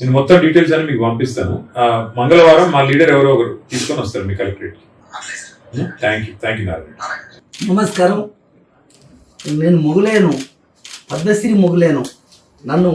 నేను మొత్తం డీటెయిల్స్ అని మీకు పంపిస్తాను. ఆ, మంగళవారం మా లీడర్ ఎవరో ఒకరు తీసుకొని వస్తారు మీ collectorate thank you thank you Narayana. నమస్కారం. నేను మొగులేను. పద్మశ్రీ మొగులేను. నన్ను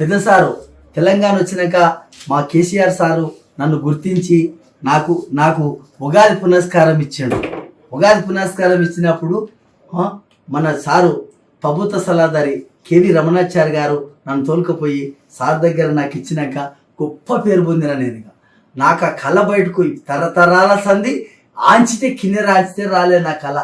పెద్ద సారు తెలంగాణ వచ్చినాక మా కేసీఆర్ సారు నన్ను గుర్తించి నాకు నాకు ఉగాది పునస్కారం ఇచ్చాడు. ఉగాది పునస్కారం ఇచ్చినప్పుడు ఆ, మన సారు ప్రభుత్వ సలహాదారి కేవి రమణాచారి గారు నన్ను తోలుకపోయి సార్ దగ్గర నాకు ఇచ్చినాక గొప్ప పేరు పొందిన నేను ఇక. నాకు ఆ కళ బయటకు తరతరాల సంధి ఆంచితే కిన్నెర ఆంచితే రాలే నా కళ.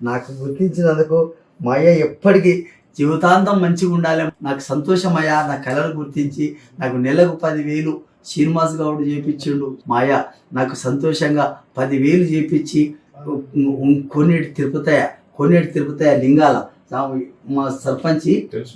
నాకు గుర్తించినందుకు మా అయ్య ఎప్పటికీ జీవితాంతం మంచిగా ఉండాలి. నాకు సంతోషమయ్యా నా కళను గుర్తించి నాకు నెలకు పదివేలు శ్రీనివాస్ గౌడ్ చేపించిండు. మాయ నాకు సంతోషంగా పదివేలు చేపించి కొన్నేటి తిరుపతయ్య కొన్నేటి తిరుపతయ్య లింగాల. మా సర్పంచి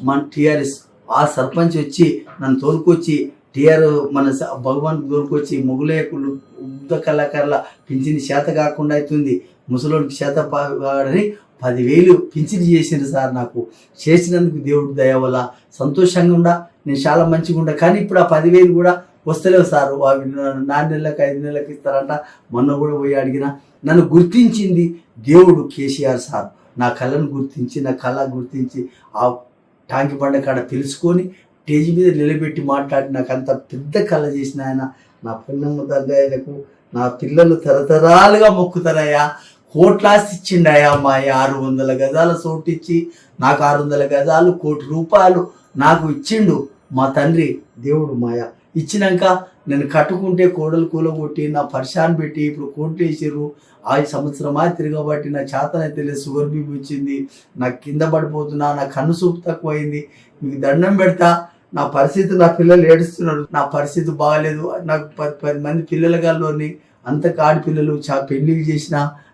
మన టిఆర్ఎస్ ఆ సర్పంచ్ వచ్చి నన్ను తోలుకొచ్చి టిఆర్ మన భగవాన్ తోలుకొచ్చి మొగులేకులు ఉద్ద కళాకారుల పింఛన్ చేత కాకుండా అవుతుంది ముసలోడికి చేత పాడని పదివేలు పింఛని చేసింది సార్ నాకు. చేసినందుకు దేవుడి దయ వల్ల సంతోషంగా ఉండా నేను చాలా మంచిగా ఉండా. కానీ ఇప్పుడు ఆ పదివేలు కూడా వస్తలేవు సార్. అవి నాలుగు నెలలకు ఐదు నెలలకు ఇస్తారంట. మొన్న కూడా పోయి అడిగిన నన్ను గుర్తించింది దేవుడు కేసీఆర్ సార్. నా కళను గుర్తించి నా కళ గుర్తించి ఆ టాంకి బండ కాడ తెలుసుకొని స్టేజ్ మీద నిలబెట్టి మాట్లాడి నాకు అంత పెద్ద కళ చేసిన ఆయన. నా పిల్లమ్మ దగ్గరకు నా పిల్లలు తరతరాలుగా మొక్కుతారయ్యా. కోట్లాస్తి ఇచ్చిండయా మా ఆరు వందల గజాల చోటు ఇచ్చి నాకు ఆరు వందల గజాలు కోటి రూపాయలు నాకు ఇచ్చిండు మా తండ్రి దేవుడు మాయ. ఇచ్చినాక నేను కట్టుకుంటే కోడలు కూలగొట్టి నా పరిశాన్ పెట్టి ఇప్పుడు కోట్లు వేసారు ఆ సంవత్సరమా తిరగబట్టి నా చేతనైతే లేదు షుగర్ బీపీ వచ్చింది నాకు కింద పడిపోతున్నా నా కన్ను చూపు తక్కువైంది మీకు దండం పెడతా. నా పరిస్థితి నా పిల్లలు ఏడుస్తున్నారు. నా పరిస్థితి బాగాలేదు. నాకు పది పది మంది పిల్లల గాల్లోని అంత కాడి పిల్లలు చా పెళ్ళిళ్ళు చేసిన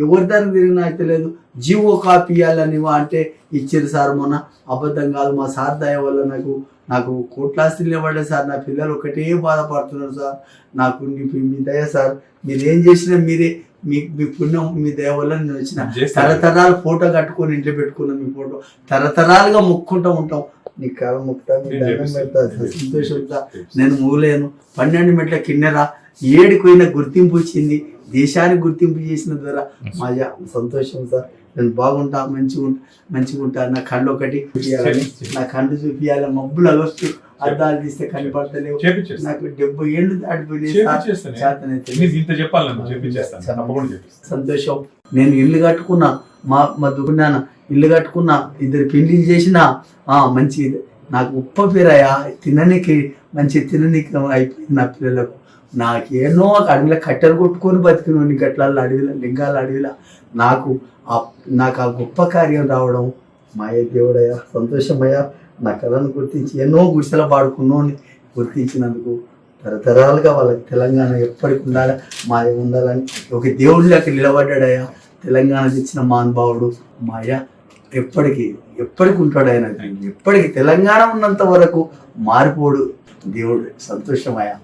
ఎవరి దానికి తిరిగినా అయితే లేదు. జీవో కాపీ ఇవ్వాలని అంటే ఇచ్చారు సార్ మొన్న. అబద్ధం కాదు మా సార్ దయ వల్ల నాకు నాకు కోట్లాస్తి నిలబడే సార్. నా పిల్లలు ఒకటే బాధపడుతున్నారు సార్. నాకు నీ మీ దయ సార్. మీరు ఏం చేసినా మీరే మీ మీ పుణ్యం మీ దయ వల్ల నేను వచ్చిన. తరతరాలు ఫోటో కట్టుకొని ఇంట్లో పెట్టుకున్నాం మీ ఫోటో. తరతరాలుగా మొక్కుంటూ ఉంటాం. నీ కాల మొక్కుతా మీ నేను దండం. పెడతా సంతోషంగా నేను మూలేను. పన్నెండు మెట్ల కిన్నెర ఏడుకోయిన గుర్తింపు వచ్చింది. దేశానికి గుర్తింపు చేసిన ద్వారా మా సంతోషం సార్. నేను బాగుంటా మంచిగా ఉంటా మంచిగా ఉంటా నా కళ్ళు ఒకటి చూపియాలని నా కళ్ళు చూపియాలి మబ్బులు అగొచ్చు అద్దాలు తీస్తే కనపడతలేవు. నాకు డెబ్బై ఏళ్ళు దాటిపోయినాయి సంతోషం. నేను ఇల్లు కట్టుకున్నా మా మా దుకున్నాన ఇల్లు కట్టుకున్నా ఇద్దరు పెళ్ళిళ్ళు చేసిన ఆ మంచి నాకు ఉప్ప పేరయ్యా తిననీకి మంచి తిననీకి అయిపోయింది నా పిల్లలకు. నాకేనో ఒక అడవిలో కట్టెలు కొట్టుకొని బతికినోని గట్ల అడవిలో లింగాల అడవిలో. నాకు ఆ నాకు ఆ గొప్ప కార్యం రావడం మాయ దేవుడయ్యా సంతోషమయ్యా. నా కళను గుర్తించి ఎన్నో గుడిసెల పాడుకున్నోని గుర్తించినందుకు తరతరాలుగా వాళ్ళకి తెలంగాణ ఎప్పటికి ఉండాలి మాయ ఉండాలని ఒక దేవుడిలోకి నిలబడ్డాడయ్యా. తెలంగాణ తెచ్చిన మహానుభావుడు మాయ ఎప్పటికీ ఎప్పటికి ఉంటాడు ఆయన? ఎప్పటికి తెలంగాణ ఉన్నంత వరకు మారిపోడు దేవుడు. సంతోషమయ్యా.